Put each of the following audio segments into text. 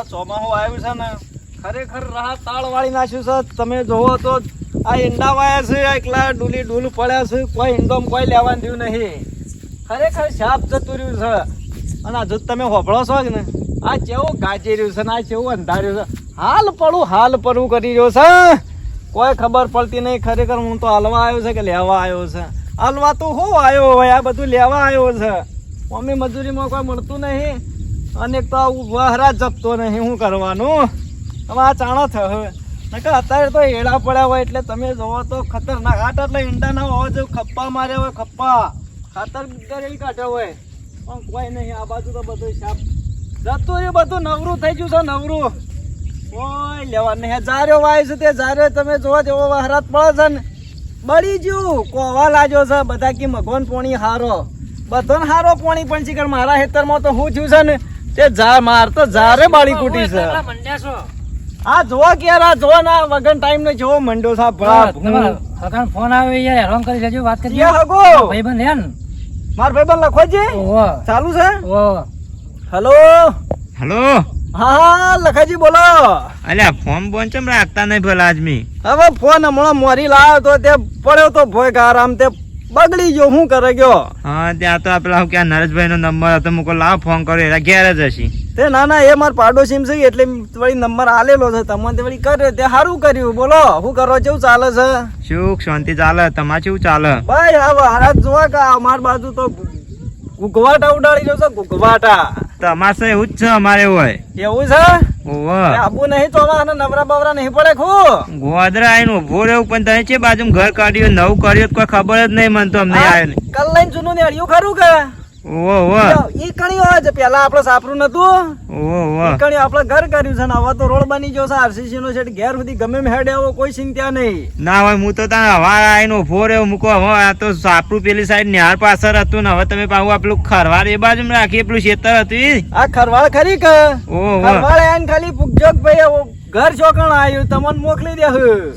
આ ચોમાહું આવ્યું છે ને, ખરેખર રાહ તાળ વાળી નાખ્યું છે. તમે જોવો તો આ ઈંડા વાયા છે એકલા ડૂલી ડૂલ પડ્યા છે, કોઈ ઈંડોમ કોઈ લેવા દઉં નહીં. ખરેખર સાપ જતું રહ્યું છે. અને હજુ તમે હોભળો છો કે ને આ કેવું ગાજી રહ્યું છે ને, આ કેવું અંધાર્યું છે? હાલ પડું હાલ પડું કરી રહ્યો છે. કોઈ ખબર પડતી નહીં. ખરેખર હું તો હલવા આવ્યો છે કે લેવા આવ્યો છે? હાલવા તો હું આવ્યો હોય, આ બધું લેવા આવ્યો છે. મમ્મી મજૂરીમાં કોઈ મળતું નહીં. અને તો વહરા જપતો નહીં, શું કરવાનું? હવે આ ચાણો થયો નકર અત્યારે તો એડા પડ્યા હોય એટલે તમે જોવો તો ખતરનાક. આટ એટલે ઈંડા ના હોવા જેવું ખપ્પા માર્યા હોય, ખપ્પા. ખાતર કરેલી કાઢ્યો હોય. પણ કોઈ નહીં, આ બાજુ તો બધું સાપ જતું રહ્યું, બધું નવરું થઈ ગયું છે, નવરું. કોઈ લેવા નહીં જાર્યો વાય છે તે જાર્યો, તમે જોવો જેવો વહરાત પડે છે ને. બળી ગયું. કોવા લાગ્યો છે, બધા કી મગવાન પોણી હારો. બધોને હારો પોણી પણ છે મારા ખેતરમાં તો હું થયું છે ને તે જા માર તો જારે બાળી કૂટી છે. આ જોવા ક્યારે યાર આ જોવો ના વગન ટાઈમ ને જોવો મંડો સા ભલા ફોન આવે યાર હેરાન કરી લેજો વાત કરી હગો. ભાઈબંધ હેન. માર ભાઈબંધ લખો છે? ચાલુ છે? ઓહો. હેલો? હલો. હા હા લખાજી બોલો. અલ્યા ફોન બોન ચમ રાખતા નહીં ભલા આદમી? હવે ફોન હમણાં મોરી લાવ્યો તો તે પડ્યો તો ભોય આરામ તે બગડી ગયો શું કરે ગયો? હા ત્યાં તો પેલા ક્યાં નરેશભાઈ નો નંબર હતો મૂકો લાવ ફોન કર્યો એટલે ઘેર જ હશે. તે ના ના એ મારા પાડોશી છે એટલે વળી નંબર આલેલો છે તમને તે વળી કર્યો તે સારું કર્યું બોલો શું કરો કેવું ચાલે છે? સુખ શાંતિ ચાલે તમારે શું ચાલે? ભાઈ હવે હારા જોવા કા અમાર બાજુ તો ગુગવાટા ઉડાડી રહ્યો છે ગુગવાટા તમારે તો એવું જ છે અમારે હોય. એવું છે? આબુ નહીં તો અમારે નવરા બવરા નહીં પડે ખુ ગોદરા આવીને ઊભો રહ્યો પણ તમે છે બાજુ ઘર કાઢ્યું નવું કર્યું તો કોઈ ખબર જ નહીં મને તો અમને આવ્યો નહીં કલ લઈને જૂનું ને અડિયું ખરું કે? ઈ કણી હોય છે પેલા આપડે સાપરું નતું. ઓહો ઓહો ઈ કણી આપડે ઘર કર્યું છે હવે તો રોડ બની ગયો છે આરસીસી નો છે ઘેર સુધી ગમે હેડે આવો કોઈ ચિંતા નહીં. ના હોય હું તો ત્યાં હવા આવીને ફોર રહ્યો મૂકો હવે આ તો સાપરું પેલી સાઈડ નિહાર પાછળ હતું ને હવે તમે પાછું આપણું પેલું એ બાજુ રાખીએ પેલું ખેતર હતું આ ખરવાળ ખરી કે? આઈને ખાલી પૂગજો ભાઈ ઘર ચોકણ આવ્યું તમને મોકલી દે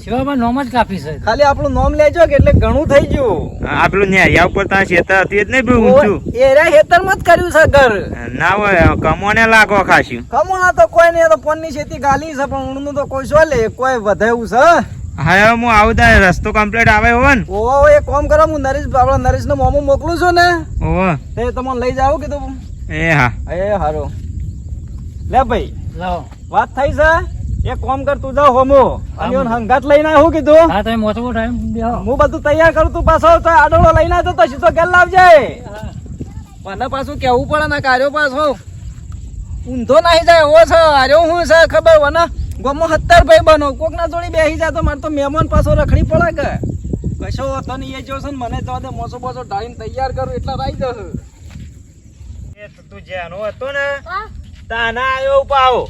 શિવામાં નોમ જ કાપી છે. ખાલી આપણું નોમ લેજો કે એટલે ઘણું થઈ ગયું. આ પેલું નેરિયા ઉપર ત્યાં ખેતર હતી જ નહીં પેલું ઊંચું એરા હેતરમાં જ કર્યું છે ઘર. ના હોય કમોને લાગો ખાશી કમોના તો કોઈ નહીં તો ફોનની ખેતી ગાલી છે પણ ઊંડનું તો કોઈ શું લે કોઈ વધાયું છે હા? હવે હું આવું ત્યાં રસ્તો કમ્પ્લીટ આવે હોય ને. ઓહો એ કોમ કરો હું નરેશ આપણા નરેશ નો મોમો મોકલું છું ને. ઓહો તે તમને લઈ જાવ કીધું. એ હા. એ હારો. લે ભાઈ લાવો. વાત થઈ છે? એક કોમ કર તું જાવ હોમો. અને ઓન હંગાત લઈને આવું કીધું. હા તમે મોટો ટાઈમ બેહો હું બધું તૈયાર કરું તું પાછો તો આડોળો લઈને આવતો તો સીધો ગેલ લાવજે. મને પાછું કેવું પડે ને કાર્યો પાછો. ઊંધો નાહી જાય એવો છે આર્યો હું છે ખબર? વને ગમો સત્તર ભાઈ બનો. કોક ના જોડી બેસી જાય તો મારે તો મહેમાન પાછો રખડી પડે કે? કશો હતો ને એ જો છે ને મને જવા દે મોસો મોસો ઢાળીને તૈયાર કરું એટલા રાઈ જશે એ તો તું જેનો હતો ને તાના આવ્યો પાવો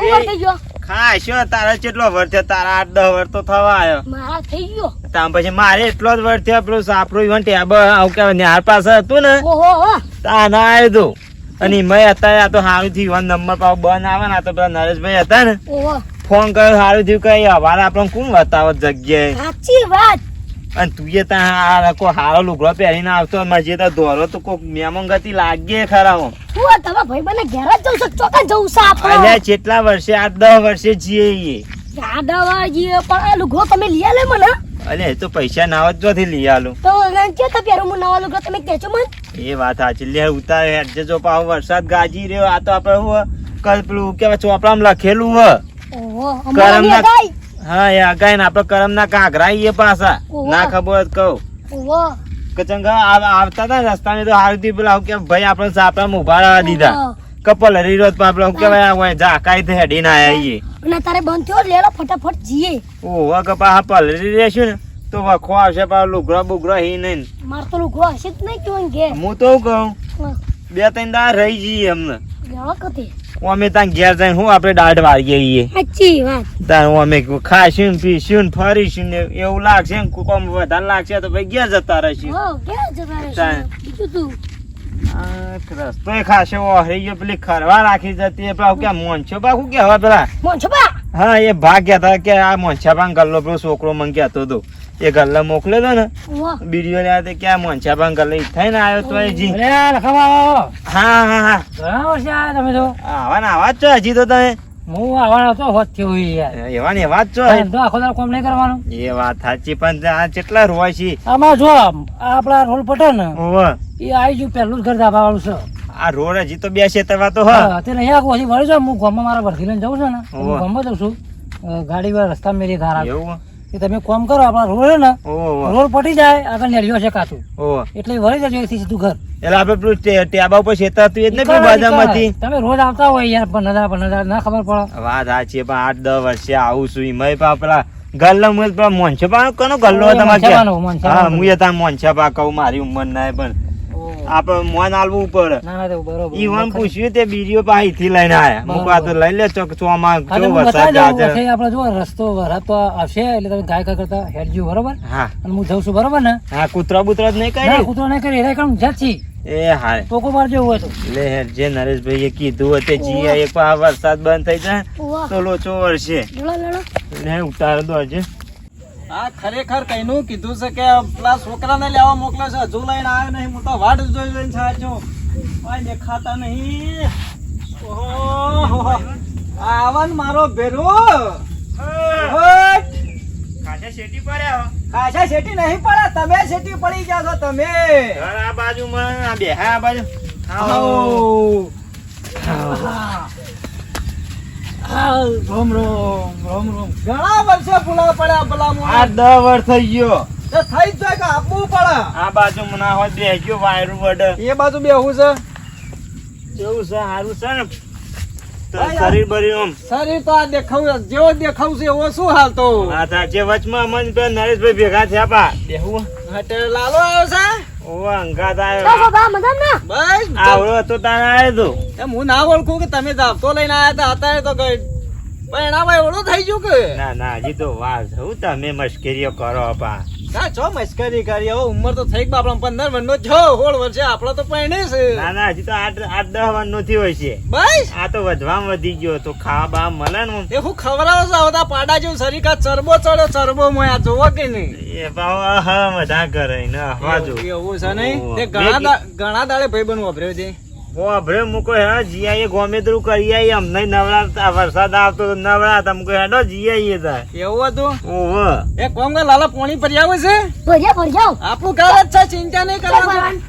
થઈ ગયો. તારા કેટલો વર થયો? તારા આઠ દસ વર તો થવા આવ્યો. મારા થઈ ગયો. તામ પછી મારે એટલો જ વર થયો પેલું સાપરું ઈવન ટેબ આવું કે નિહાર પાસે હતું ને તા ના આવ્યું તું. અને મેં અત્યારે આ તો સારું થયું ઈવન નંબર પાવ બંધ આવે ને તો પેલા નરેશભાઈ હતા ને ફોન કર્યો સારું થયું કઈ અવારે આપણને કોણ બતાવો જગ્યાએ? સાચી વાત. અને તું એ ત્યાં આ કોઈ હારો લુગડો પહેરીને આવતો મારે જે તો દોરો તો કોક મેમન ગતિ લાગે ખરા હું. આ તમે ભાઈ બને ઘેર જ જઉં છે ચોકા જઉં છે આપણે. અલે કેટલા વર્ષે આઠ દસ વર્ષે જીએ ઈએ. દાદા જીએ પણ આ લુગડો તમે લઈ આલે મને. અલે તો પૈસા ના હોત જોથી લઈ આલો. તો કે તો પહેરું હું નવા લુગડો તમે કહેજો મને? એ વાત સાચી. લે ઉતારે હેડજે જો પાવ વરસાદ ગાજી રહ્યો. આ તો આપણે હું કલ પેલું કેવા ચોપડામાં લખેલું હ. ઓહો કરમ ના હા એ અગાઈ આપડે કરમ ના કાંકરા ઈએ પાછા ના ખબર કહું. ઓહો કે ચંગા આવતા હતા ને રસ્તામાં તો હારું થી પેલા કે ભાઈ આપણે સાપડા ઊભા રહેવા દીધા. કપલ હરી રોજ આપણે કે ભાઈ ઝાકાઈ થી હેડીને આયા ઈએ અને તારે બંધ થયો લેલો ફટાફટ જીએ ઓહો કે પા પલરી રહેશું ને તો વખો આવશે પા લુગડો બુગડો હી નહીં માર તો લુગડો હશે જ નહીં કેવું હું તો કહું બે ત્રણ દા રહી જઈએ અમને કતે અમે ત્યાં ઘેર જઈને હું આપણે દાઢ વાળીએ ઈએ સાચી વાત. ત્યાં અમે ખાશું ને પીશું ને ફરીશું ને એવું લાગશે ને કોમ વધારે લાગશે તો ભાઈ ઘેર જતા રહીશું. હો ક્યાં જતા રહેશે. તાન. બીજું તું આ રસ્તોય ખાસો ઓહરી ગયો પેલી ખરવા રાખી જતી પેલા કે મોનછો શું કે હવે પેલા? મોનછો બા? હા એ ભાગ ગયા હતા કે આ મોનછા ભાંગ ગલ્લો પેલો છોકરો મને કહેતો હતો. એ ગલ્લો મોકલ્યો તો ને બીડીઓ લે તે ક્યાં મોંચા પણ ગલ્લે થઈ ને આવ્યો તો જી અરે લખવા આવો. હા હા હા. ઘણા વર્ષે આયા તમે તો. આવા ને આવા જ છો હજી તો તમે. હું આવવાનો તો હોત થયો યાર. એવા ને એવા જ છો. તો આખો દાડો કોમ નહીં કરવાનું. એ વાત સાચી પણ આ કેટલા રોય છે. આમાં જો આપડા આપણા રોલ પટે ને ઓવે એ આવી ગયું પહેલું જ ઘર ધાબા વાળું છે. આ રોડ હજી તો બે છે તો હા. તે નહીં આખું હજી વળી જાઉં. હું ગામમાં મારા વર્ધી લઈને જઉં છું ને હું. ગામમાં જઉં છું. ગાડી વાળા રસ્તા મેરી ઘર આવે. એવું? એ તમે કોમ કરો આપણા રોડ ને રોડ પટી જાય આગળ નેડિયો છે કાચું એટલે વળી જજો એથી સીધું ઘર. એટલે આપણે પેલું ટેબા ઉપર શેતા હતું એ જ પેલું બાજામાંથી? તમે રોજ આવતા હોય યાર પંદર હજાર પંદર ના ખબર પડે. વાત સાચી પણ આઠ દસ વર્ષે આવું છું એમાંય પણ પેલા ગલ્લો મુએ પેલા મોનછા પા કનો ગલ્લો તમારે? મોનછાપાનો. હા મુએ તાર મોનછા પા કહું મારી ઉંમર ના પણ આપણે મોન આલવું પડે ના ના ઈવન પૂછ્યું તે બીજો પાસેથી થી લઈને આયા. મુક તો લઈ લે ચોક ચોમાં જો વરસાદ વચ્ચે આપણે જો રસ્તો વરાતો આવશે એટલે તમે ગાય કા કરતા હેડજો બરોબર? હા. અને હું જઉં છું બરોબર ને? હા કૂતરા બુતરા જ નહીં કરી? કૂતરા નહીં કરી એના કારણે જત એ હાય. ટોકો માર જેવું હોય તો. લે જે નરેશભાઈએ કીધું હતું જીયા એક વાર વરસાદ બંધ થઈ જાય તો લોચો લડો લે ઉતાર દો હજી આ ખરેખર કઈનું કીધું છે કે પેલા છોકરાને લેવા મોકલ્યો છે. હજુ લઈને આવ્યો નહીં. હું તો વાટ જોઈ જોઈને સાચો ભાઈ દેખાતા નહીં. ઓહો. આવન મારો ભેરો! ખાસા શેટી પડ્યા ખાસા શેટી નહીં પડે તમે શેટી પડી ગયા છો તમે. આ બાજુમાં આ બે આ બાજુ. આવો. આવો. આવ, રોમ રોમ રોમ રોમ. ઘણા વર્ષે ભૂલા પડ્યા ભલા આ દસ વર્ષ થઈ ગયો. તો થઈ જ જાય કે આપવું પડે. આ બાજુ ના હોય બે ગયો વાયરું વડે. એ બાજુ બેહું છે? એવું છે સારું છે ને. શરીર બરી આમ. શરીર તો આ દેખાવ જેવો દેખાવ છે એવો શું હાલ તો? આ સાચે વચમાં અમન નરેશભાઈ ભેગા થયા પા. બેહું. હટે લાલો આવ્યો છે આવ્યો આવ્યો હું ના ઓળખું કે તમે જાપતો લઈને આયા હતા અત્યારે તો કઈ પરિણામ એવડું થઈ ગયું કે? ના ના હજી તો વાર હું તમે મશ્કરીઓ કરો પા ના છો મસ્કરી કરી હવે ઉંમર તો થઈ ગઈ આપણા પંદર વર્ષનો છો સોળ વર્ષે આપણો તો પરણે છે. ના ના હજી તો આઠ આઠ દસ વાર નથી હોય છે બસ. આ તો વધવામાં વધી ગયો તો ખા બા મળે ને. એ હું ખવડાવો છો આવતા પાડા જેવું શરીર કા ચરબો ચડ્યો ચરબો મોયા જોવો કે નહીં? એ ભાવ હા મજા કરે ને હવા જો. એવું છે નહીં? તે ઘણા ઘણા દાડે ભાઈ બનવું વાપર્યો છે. ઓ ભરે મૂકો હે જીઆઈએ ગોમેતરું કરી આઈ અમને નવરાતા વરસાદ આવતો તો નવરાતા. મૂકો હેડો જીઆઈએ તા એવું હતું? ઓહો. એ કોમ કે લાલા પાણી ભરી આવે છે? ભરી ભરજાઓ આપણું ઘર જ છે ચિંતા નહીં કરવાનું. ભરવાનું.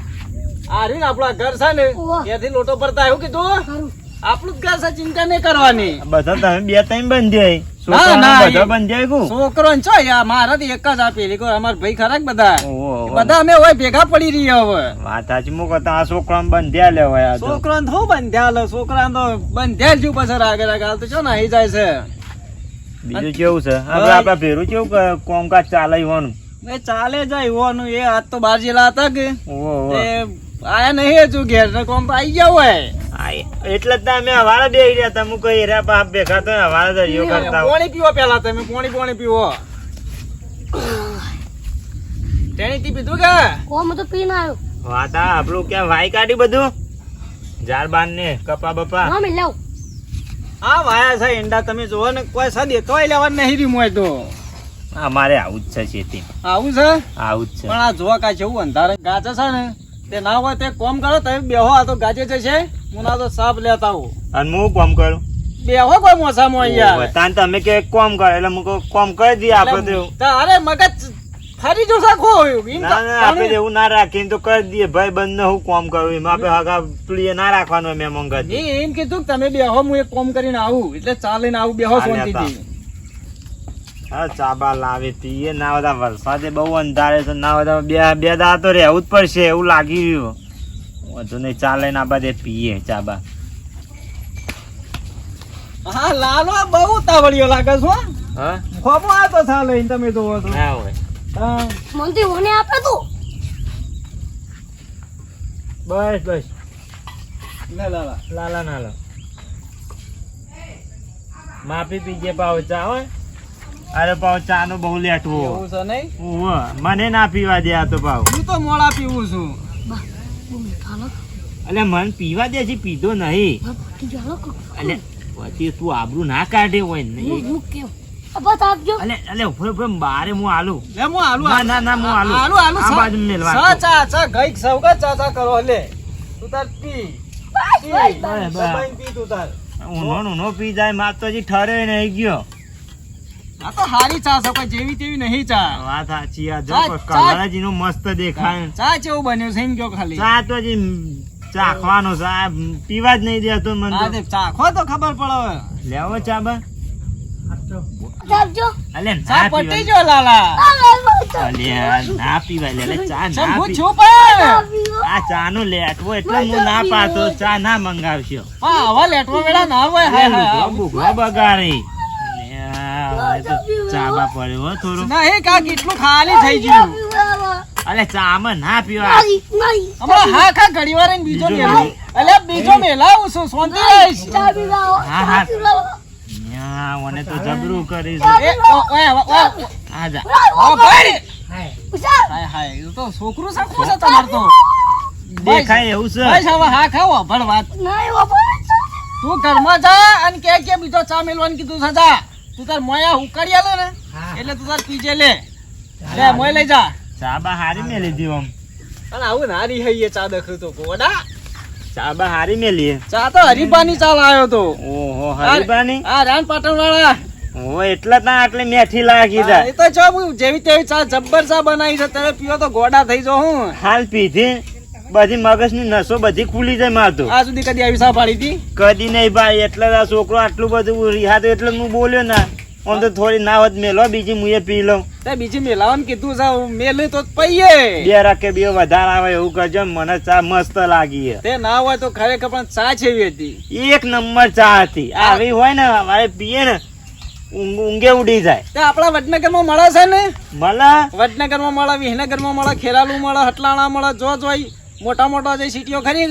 આ રહ્યું ને આપણું ઘર છે ને. ત્યાંથી લોટો પડતા એવું કીધું? સારું આપણું ઘર ચિંતા નહીં કરવાની. બધા તમે બે ત્રણ બંધાય બધા બંધાય કુ છોકરો છો યાર મારા એક જ આ પેલી કોઈ અમારા ભાઈ ખરા બધા. બધા અમે હોય ભેગા પડી રહ્યા હવે વાત સાચી મૂકો તો આ છોકરાને બંધ્યા આ તો. છોકરા ને બંધ્યા લે છોકરા તો બંધ્યા જ પછી આગળ આગળ તો છો ને અહીં જાય છે. બીજું કેવું છે? હવે આપડા ભેરું કેવું કોમકાજ ચાલે હોવાનું? એ ચાલે જાય હોવાનું એ આજ તો બાર જેલા હતા કે. આયા નહીં હજુ ઘેર ને કોમ તો આઈ ગયા હોય. એટલે જ તો હવારે બે રહ્યા હતા. મૂકો રહ્યા બાપ ભેગા તો હવારે દરિયો કરતા પાણી પીવો પેલા તમે પાણી પાણી પીવો. તેણી થી પીધું કે? કોમ તો પીને આવ્યો. વાત આપણું ક્યાં વાય કાઢી બધું? ઝાડ બાંધ ને કપા બપા. હા મેં લાવ આ વાયા છે ઈંડા તમે જોવો ને કોઈ સદી તોય લેવા નહીં મોય તો. અમારે આવું જ છે ખેતી આવું છે? આવું જ છે. પણ આ જોવા કાંઈ જેવું અંધારે ગાજે છે ને. તે ના હોય તે કોમ કરો તમે બેહો આ તો ગાજે જે છે હું ના તો સાપ લેતા આવું. અને હું કોમ કરું? બેહો કોઈ મોસામાં અહીંયા. તાન તમે કે કોમ કરો એટલે હું કોમ કરી દઈએ આપણે તો અરે મગજ ફરી જો સાખો ના ના આપણે એવું ના રાખીને તો કરી દઈએ. ભાઈ બંધ હું કોમ કરું એમાં આપણે હગા પ્લીએ ના રાખવાનું મેં મંગત એમ કીધું કે તમે બેહો હું એક કોમ કરીને આવું. એટલે ચાલીને આવું બેહો શાંતિથી. હા ચાબા લાવે તીએ ના બધા વરસાદે બહુ અંધારે છે ના બધા બે બે દા તો રહેવું જ પડશે એવું લાગી રહ્યું. વધુ નહીં ચાલે ને આ બધે પીએ ચાબા. હા લાલો બહુ તાવડિયો લાગે છે હા. ખોબો આ તો થા લઈને તમે જોવો તો ના હોય. હા, મંદી ઓને આપે તું? બસ બસ. લે લાલા. લાલા ના લો માફી પીજે પાવ ચા હોય અરે પાવ ચા નું બહુ લેઠવું એવું છે નહીં? મને ના પીવા દે આ તો પાવ. હું તો મોડા પીવું છું. એટલે મન પીવા દે છે પીધો નહીં. એટલે પછી તું આબરું ના કાઢે હોય નહીં. બસ આપજો. અલે અલે ઊભો ઊભો બારે હું આલું લે હું આલુ ના, ના, ના, હું આલુ. આલુ આલુ આ બાજુ મેલવા સા ચા ચા ગઈ સૌગા ચા ચા કરો લે તું તાર પી. તું તાર. જાય માર તો હજી ઠરે નહીં ગયો. આ તો હારી ચા છે કોઈ જેવી તેવી નહીં ચા. વાત સાચી આ જો ચા, પણ ચા. કલર જ એનો મસ્ત દેખાય. ચા કેવું બન્યું છે એમ કયો ખાલી? ચા તો હજી ચાખવાનો છે પીવા જ નહીં દેતો મને હા તો તે ચાખો તો ખબર પડે લેવો ચા બા. બસ આપજો અલે ચા ના લેટવો એટલે હું ના પાતો ચા ના મંગાવશો. વેળા ના હોય. બગાડી. હવે તો ચા બા પડ્યો હો થોડું. નહીં કા કેટલું ખાલી થઈ ગયું. અલે ચામાં ના પીવા. નહીં હા ખા ઘડી વાર બીજો બીજો અલે બીજો મેલાવું છું શાંતિ રહીશ હા, હા. ન્યા, મને તો જબરું કરીશું. એ ઓ ઓય આ જા. ઓ ભાઈ. હાય. હાય એ તો છોકરું સાખું છે તમાર તો. દેખાય એવું છે. ભાઈ હવે હા ખાઓ ભણ વાત. નહીં તું ઘરમાં જા અને કે કે બીજો ચા મેલવાનું કીધું છે જા. તું તાર મોયા ઉકાળી આલો ને એટલે તું તાર પીજે લે. લે મોય લઈ જા. ચા બા હારી મે લીધી ઓમ. પણ આવું નારી હઈએ ચા દખું તો કોડા ચા બા મે લીએ ચા તો હરીબાની ચા લાયો તો. ઓહો હરીબાની? આ રાન પાટણ વાળા ઓ એટલા તા આટલે મેઠી લાગી જાય એ તો જો જેવી તેવી ચા જબ્બર ચા બનાવી છે તને પીવો તો ગોડા થઈ જો હું. હાલ પીધી. બધી મગજની નસો બધી ખુલી જાય માર તો. આ સુધી કદી આવી સા પાડી હતી? કદી નહીં ભાઈ એટલે આ છોકરો આટલું બધું રિહાતો એટલે હું બોલ્યો ના. આમ તો થોડી ના હોત મેલો બીજી મુએ પી લઉં. તે બીજી મેલાવાનું કીધું છે મેલે તો પઈએ. બે રાખે બે વધારે આવે એવું કરજો મને ચા મસ્ત લાગી. તે ના હોય તો ખરેખર પણ ચા છેવી હતી. એક નંબર ચા હતી. આવી હોય ને અમારે પીએ ને ઊંઘે ઉડી જાય. તે આપણા વડનગરમાં મળે છે ને? મલા વડનગરમાં મળે વિહનગરમાં મળે ખેરાલુ મળે હટલાણા મળે જો જોઈ. મોટા મોટા જે સિટીઓ ખરી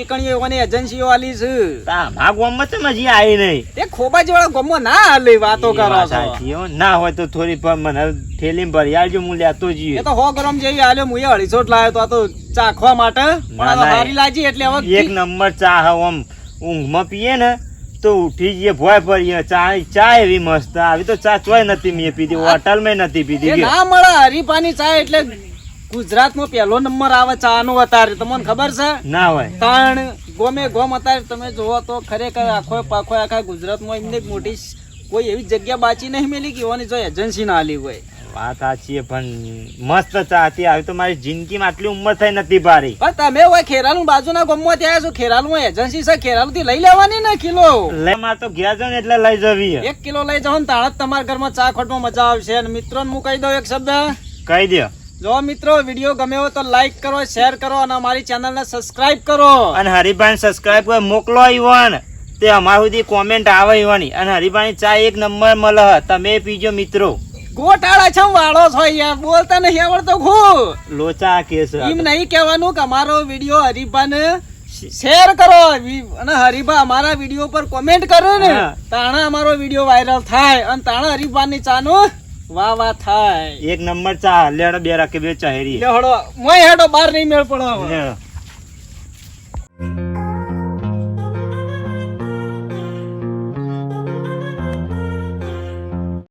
એ કણી એવાની એજન્સીઓ આલી છે. મા ગામમાં તો જી આઈ નહીં. એ ખોબાજી વાળા ગમો ના હાલે વાતો કરો છો. ના હોય તો થોડી પણ મને થેલી ભરી આવજો હું લેતો જઈએ એ તો હો ગરમ જેવી આલ્યો એ અઢીસો લાવ્યો તો આ તો ચાખવા માટે. પણ આ. હારી લાગી એટલે હવે એક નંબર ચા હવ આમ ઊંઘમાં પીએ ને તો ઉઠી જઈએ ભોય પડીએ ચા ચા એવી મસ્ત. આવી તો ચા ચોય નથી મેં પીધી હોટલમાં નથી પીધી. ના મળે હરીફાની ચા એટલે ગુજરાતમાં પહેલો નંબર આવે ચાનો અત્યારે તમને ખબર છે? ના હોય. તાણ ગોમે ગોમ અત્યારે તમે જોવો તો ખરેખર આખો પાખો આખા ગુજરાતમાં એમને મોટી કોઈ એવી જગ્યા બાચી નહીં મેલી કે એવાની જો એજન્સી ના આલી હોય. વાત સાચી પણ મસ્ત ચા હતી. આવી તો મારી જિંદગીમાં આટલી ઉંમર થઈ નથી ભારી. પણ તમે હોય ખેરાલુ બાજુના ગોમમાં ત્યાં છો ખેરાલુ એજન્સી છે ખેરાલુ થી લઈ લેવાની ને કિલો. લે માર તો ગયા જાવ ને એટલે લઈ જવી એક કિલો લઈ જાવ ને જ તમારા ઘરમાં ચા ખોટમાં મજા આવશે. અને મિત્રો હું કહી દઉં એક શબ્દ. કહી દો જો મિત્રો વીડિયો ગમે હોય તો લાઈક કરો શેર કરો અને અમારી ચેનલને સબસ્ક્રાઇબ કરો. અને હરિભાઈ સબસ્ક્રાઇબ કરો મોકલો ઈવન. તે અમારા સુધી કોમેન્ટ આવે ઈવાની. અને હરિભાઈ ચા એક નંબર મળે તમે પીજો મિત્રો. ગોટાળા છે વાળો છો યાર બોલતા નહીં આવડતો ખું લોચા કેસ એમ નહીં કહેવાનું કે અમારો વીડિયો હરીફાને શેર કરો. અને હરીભા અમારા વીડિયો પર કોમેન્ટ કરો ને. તાણા અમારો વીડિયો વાયરલ થાય. અને તાણે હરીફાની ચાનો વાહ વાહ થાય. એક નંબર ચા લેડો બે રાખે બે ચાહેરી લે હળો મોય હેડો બાર નહીં મેળ પડો હવે. લેડો